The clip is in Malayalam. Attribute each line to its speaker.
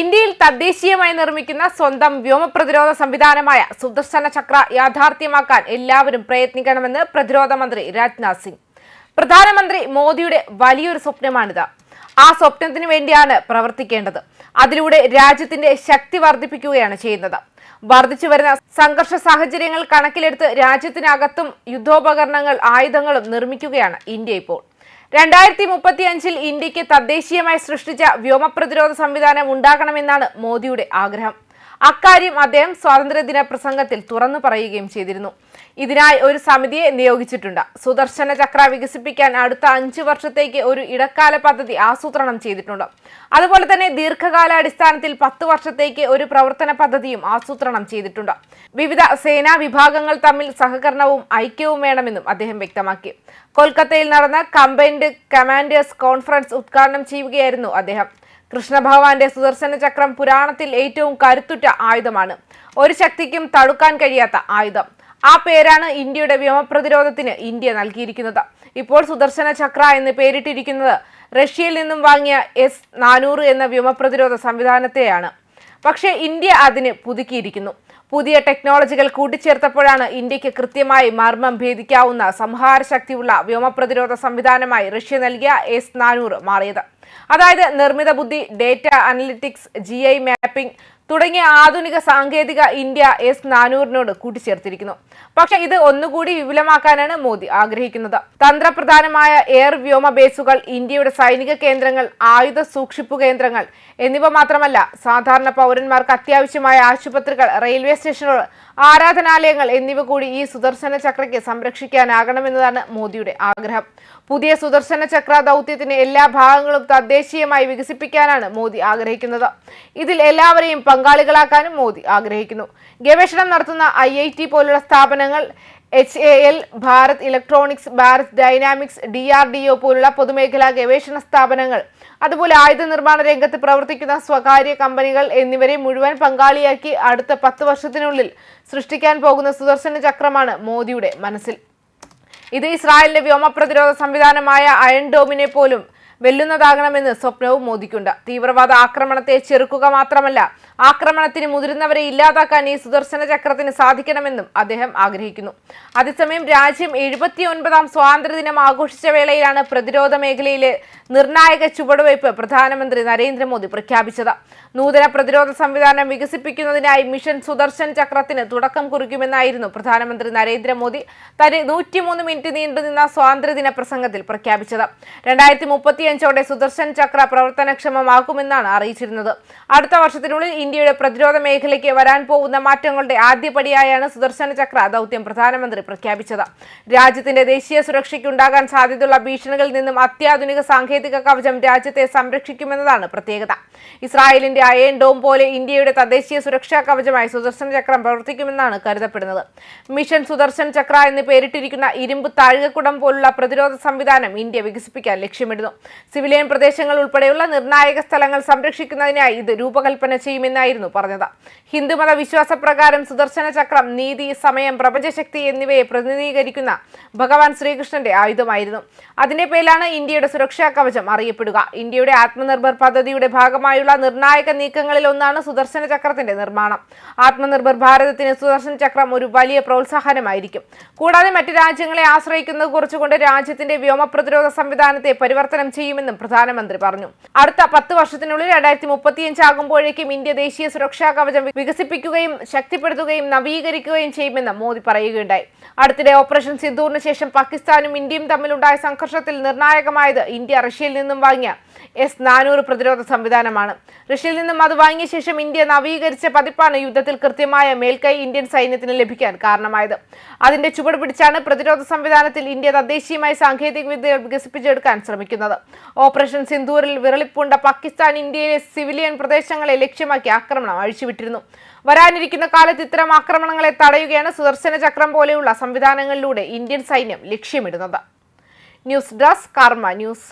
Speaker 1: ഇന്ത്യയിൽ തദ്ദേശീയമായി നിർമ്മിക്കുന്ന സ്വന്തം വ്യോമപ്രതിരോധ സംവിധാനമായ സുദർശന ചക്ര യാഥാർത്ഥ്യമാക്കാൻ എല്ലാവരും പ്രയത്നിക്കണമെന്ന് പ്രതിരോധ മന്ത്രി രാജ്നാഥ് സിംഗ്. പ്രധാനമന്ത്രി മോദിയുടെ വലിയൊരു സ്വപ്നമാണിത്. ആ സ്വപ്നത്തിന് വേണ്ടിയാണ് പ്രവർത്തിക്കേണ്ടത്. അതിലൂടെ രാജ്യത്തിന്റെ ശക്തി വർദ്ധിപ്പിക്കുകയാണ് ചെയ്യുന്നത്. വർദ്ധിച്ചു വരുന്ന സംഘർഷ സാഹചര്യങ്ങൾ കണക്കിലെടുത്ത് രാജ്യത്തിനകത്തും യുദ്ധോപകരണങ്ങൾ ആയുധങ്ങളും നിർമ്മിക്കുകയാണ് ഇന്ത്യ ഇപ്പോൾ. രണ്ടായിരത്തി മുപ്പത്തി അഞ്ചിൽ ഇന്ത്യയ്ക്ക് തദ്ദേശീയമായി സൃഷ്ടിച്ച വ്യോമപ്രതിരോധ സംവിധാനം ഉണ്ടാകണമെന്നാണ് മോദിയുടെ ആഗ്രഹം. അക്കാര്യം അദ്ദേഹം സ്വാതന്ത്ര്യദിന പ്രസംഗത്തിൽ തുറന്നു പറയുകയും ചെയ്തിരുന്നു. ഇതിനായി ഒരു സമിതിയെ നിയോഗിച്ചിട്ടുണ്ട്. സുദർശന ചക്ര വികസിപ്പിക്കാൻ അടുത്ത അഞ്ചു വർഷത്തേക്ക് ഒരു ഇടക്കാല പദ്ധതി ആസൂത്രണം ചെയ്തിട്ടുണ്ട്. അതുപോലെ തന്നെ ദീർഘകാലാടിസ്ഥാനത്തിൽ പത്ത് വർഷത്തേക്ക് ഒരു പ്രവർത്തന പദ്ധതിയും ആസൂത്രണം ചെയ്തിട്ടുണ്ട്. വിവിധ സേനാ വിഭാഗങ്ങൾ തമ്മിൽ സഹകരണവും ഐക്യവും വേണമെന്നും അദ്ദേഹം വ്യക്തമാക്കി. കൊൽക്കത്തയിൽ നടന്ന കമ്പൈൻഡ് കമാൻഡേഴ്സ് കോൺഫറൻസ് ഉദ്ഘാടനം ചെയ്യുകയായിരുന്നു അദ്ദേഹം. കൃഷ്ണഭഗവാന്റെ സുദർശന ചക്രം പുരാണത്തിൽ ഏറ്റവും കരുത്തുറ്റ ആയുധമാണ്. ഒരു ശക്തിക്കും തടുക്കാൻ കഴിയാത്ത ആയുധം. ആ പേരാണ് ഇന്ത്യയുടെ വ്യോമപ്രതിരോധത്തിന് ഇന്ത്യ നൽകിയിരിക്കുന്നത്. ഇപ്പോൾ സുദർശന ചക്ര എന്ന് പേരിട്ടിരിക്കുന്നത് റഷ്യയിൽ നിന്നും വാങ്ങിയ എസ് നാനൂറ് എന്ന വ്യോമപ്രതിരോധ സംവിധാനത്തെയാണ്. പക്ഷേ ഇന്ത്യ അതിന് പുതുക്കിയിരിക്കുന്നു. പുതിയ ടെക്നോളജികൾ കൂട്ടിച്ചേർത്തപ്പോഴാണ് ഇന്ത്യയ്ക്ക് കൃത്യമായി മർമ്മം ഭേദിക്കാവുന്ന സംഹാര ശക്തിയുള്ള വ്യോമപ്രതിരോധ സംവിധാനമായി റഷ്യ നൽകിയ എസ് നാനൂറ് മാറിയത്. അതായത് നിർമ്മിത ബുദ്ധി data analytics G I mapping തുടങ്ങിയ ആധുനിക സാങ്കേതിക ഇന്ത്യ എസ് നാനൂറിനോട് കൂട്ടിച്ചേർത്തിരിക്കുന്നു. പക്ഷേ ഇത് ഒന്നുകൂടി വിപുലമാക്കാനാണ് മോദി ആഗ്രഹിക്കുന്നത്. തന്ത്രപ്രധാനമായ എയർ വ്യോമ ബേസുകൾ ഇന്ത്യയുടെ സൈനിക കേന്ദ്രങ്ങൾ ആയുധ സൂക്ഷിപ്പു കേന്ദ്രങ്ങൾ എന്നിവ മാത്രമല്ല സാധാരണ പൗരന്മാർക്ക് അത്യാവശ്യമായ ആശുപത്രികൾ റെയിൽവേ സ്റ്റേഷനുകൾ ആരാധനാലയങ്ങൾ എന്നിവ കൂടി ഈ സുദർശന ചക്രയ്ക്ക് സംരക്ഷിക്കാനാകണമെന്നതാണ് മോദിയുടെ ആഗ്രഹം. പുതിയ സുദർശന ചക്ര ദൗത്യത്തിന് എല്ലാ ഭാഗങ്ങളും തദ്ദേശീയമായി വികസിപ്പിക്കാനാണ് മോദി ആഗ്രഹിക്കുന്നത്. ഇതിൽ എല്ലാവരെയും പങ്കാളികളാക്കാനും മോദി ആഗ്രഹിക്കുന്നു. ഗവേഷണം നടത്തുന്ന ഐ പോലുള്ള സ്ഥാപനങ്ങൾ H A L Bharat electronics Bharat dynamics D R D O പോലുള്ള പൊതുമേഖലാ ഗവേഷണ സ്ഥാപനങ്ങൾ. അതുപോലെ ആയുധ നിർമ്മാണ രംഗത്ത് പ്രവർത്തിക്കുന്ന സ്വകാര്യ കമ്പനികൾ എന്നിവരെ മുഴുവൻ പങ്കാളിയാക്കി അടുത്ത പത്ത് വർഷത്തിനുള്ളിൽ സൃഷ്ടിക്കാൻ പോകുന്ന സുദർശന ചക്രമാണ് മോദിയുടെ മനസ്സിൽ. ഇത് ഇസ്രായേലിന്റെ വ്യോമ പ്രതിരോധ സംവിധാനമായ അയൺ ഡോമിനെ പോലും വെല്ലുന്നതാകണമെന്ന് സ്വപ്നവും മോദിക്കുണ്ട്. തീവ്രവാദ ആക്രമണത്തെ ചെറുക്കുക മാത്രമല്ല ആക്രമണത്തിന് മുതിരുന്നവരെ ഇല്ലാതാക്കാൻ ഈ സുദർശന ചക്രത്തിന് സാധിക്കണമെന്നും അദ്ദേഹം ആഗ്രഹിക്കുന്നു. അതേസമയം രാജ്യം എഴുപത്തിയൊൻപതാം സ്വാതന്ത്ര്യദിനം ആഘോഷിച്ച വേളയിലാണ് പ്രതിരോധ മേഖലയിലെ നിർണായക ചുവടുവയ്പ് പ്രധാനമന്ത്രി നരേന്ദ്രമോദി പ്രഖ്യാപിച്ചത്. നൂതന പ്രതിരോധ സംവിധാനം വികസിപ്പിക്കുന്നതിനായി മിഷൻ സുദർശൻ ചക്രത്തിന് തുടക്കം കുറിക്കുമെന്നായിരുന്നു പ്രധാനമന്ത്രി നരേന്ദ്രമോദി തന്റെ നൂറ്റിമൂന്ന് മിനിറ്റ് നീണ്ടുനിന്ന സ്വാതന്ത്ര്യദിന പ്രസംഗത്തിൽ പ്രഖ്യാപിച്ചത്. രണ്ടായിരത്തി മുപ്പത്തിയഞ്ചോടെ സുദർശൻ ചക്ര പ്രവർത്തനക്ഷമമാക്കുമെന്നാണ് അറിയിച്ചിരുന്നത്. അടുത്ത വർഷത്തിനുള്ളിൽ ഇന്ത്യയുടെ പ്രതിരോധ മേഖലയ്ക്ക് വരാൻ പോകുന്ന മാറ്റങ്ങളുടെ ആദ്യപടിയായാണ് സുദർശന ചക്ര ദൗത്യം പ്രധാനമന്ത്രി പ്രഖ്യാപിച്ചത്. രാജ്യത്തിന്റെ ദേശീയ സുരക്ഷയ്ക്കുണ്ടാകാൻ സാധ്യതയുള്ള ഭീഷണികളിൽ നിന്നും അത്യാധുനിക സാങ്കേതിക കവചം രാജ്യത്തെ സംരക്ഷിക്കുമെന്നതാണ് പ്രത്യേകത. ഇസ്രായേലിന്റെ അയൺ ഡോം പോലെ ഇന്ത്യയുടെ തദ്ദേശീയ സുരക്ഷാ കവചമായി സുദർശന ചക്രം പ്രവർത്തിക്കുമെന്നാണ് കരുതപ്പെടുന്നത്. മിഷൻ സുദർശൻ ചക്ര എന്ന് പേരിട്ടിരിക്കുന്ന ഇരുമ്പ് താഴികക്കുടം പോലുള്ള പ്രതിരോധ സംവിധാനം ഇന്ത്യ വികസിപ്പിക്കാൻ ലക്ഷ്യമിടുന്നു. സിവിലിയൻ പ്രദേശങ്ങൾ ഉൾപ്പെടെയുള്ള നിർണായക സ്ഥലങ്ങൾ സംരക്ഷിക്കുന്നതിനായി ഇത് രൂപകൽപ്പന ചെയ്യുമെന്നായിരുന്നു പറഞ്ഞത്. ഹിന്ദുമത വിശ്വാസപ്രകാരം സുദർശന ചക്രം നീതി സമയം പ്രപഞ്ചശക്തി എന്നിവയെ പ്രതിനിധീകരിക്കുന്ന ഭഗവാൻ ശ്രീകൃഷ്ണന്റെ ആയുധമായിരുന്നു. അതിന്റെ പേരിലാണ് ഇന്ത്യയുടെ സുരക്ഷാ കവചം അറിയപ്പെടുക. ഇന്ത്യയുടെ ആത്മനിർഭർ പദ്ധതിയുടെ ഭാഗമായുള്ള നിർണായക നീക്കങ്ങളിൽ ഒന്നാണ് സുദർശന ചക്രത്തിന്റെ നിർമ്മാണം. ആത്മനിർഭർ ഭാരതത്തിന് സുദർശന ചക്രം ഒരു വലിയ പ്രോത്സാഹനമായിരിക്കും. കൂടാതെ മറ്റു രാജ്യങ്ങളെ ആശ്രയിക്കുന്നത് കുറച്ചുകൊണ്ട് രാജ്യത്തിന്റെ വ്യോമ പ്രതിരോധ സംവിധാനത്തെ പരിവർത്തനം ചെയ്യുമെന്നും പ്രധാനമന്ത്രി പറഞ്ഞു. അടുത്ത പത്ത് വർഷത്തിനുള്ളിൽ രണ്ടായിരത്തി മുപ്പത്തിയഞ്ച് ആകുമ്പോഴേക്കും ഇന്ത്യ ദേശീയ സുരക്ഷാ കവചം വികസിപ്പിക്കുകയും ശക്തിപ്പെടുത്തുകയും നവീകരിക്കുകയും ചെയ്യുമെന്ന് മോദി പറയുകയുണ്ടായി. അടുത്തിടെ ഓപ്പറേഷൻ സിന്ദൂറിന് ശേഷം പാകിസ്ഥാനും ഇന്ത്യയും തമ്മിലുണ്ടായ സംഘർഷത്തിൽ നിർണായകമായത് ഇന്ത്യ റഷ്യയിൽ നിന്നും വാങ്ങിയ എസ് നാനൂറ് പ്രതിരോധ സംവിധാനമാണ്. റഷ്യയിൽ നിന്നും അത് വാങ്ങിയ ശേഷം ഇന്ത്യ നവീകരിച്ച പതിപ്പാണ് യുദ്ധത്തിൽ കൃത്യമായ മേൽക്കൈ ഇന്ത്യൻ സൈന്യത്തിന് ലഭിക്കാൻ കാരണമായത്. അതിന്റെ ചുവട് പിടിച്ചാണ് പ്രതിരോധ സംവിധാനത്തിൽ ഇന്ത്യ തദ്ദേശീയമായി സാങ്കേതിക വിദ്യ വികസിപ്പിച്ചെടുക്കാൻ ശ്രമിക്കുന്നത്. ഓപ്പറേഷൻ സിന്ദൂരിൽ വിറളിപ്പൂണ്ട പാകിസ്ഥാൻ ഇന്ത്യയിലെ സിവിലിയൻ പ്രദേശങ്ങളെ ലക്ഷ്യമാക്കി ആക്രമണം അഴിച്ചുവിട്ടിരുന്നു. വരാനിരിക്കുന്ന കാലത്ത് ഇത്തരം ആക്രമണങ്ങളെ തടയുകയാണ് സുദർശന ചക്രം പോലെയുള്ള സംവിധാനങ്ങളിലൂടെ ഇന്ത്യൻ സൈന്യം ലക്ഷ്യമിടുന്നത്. News desk Karma news.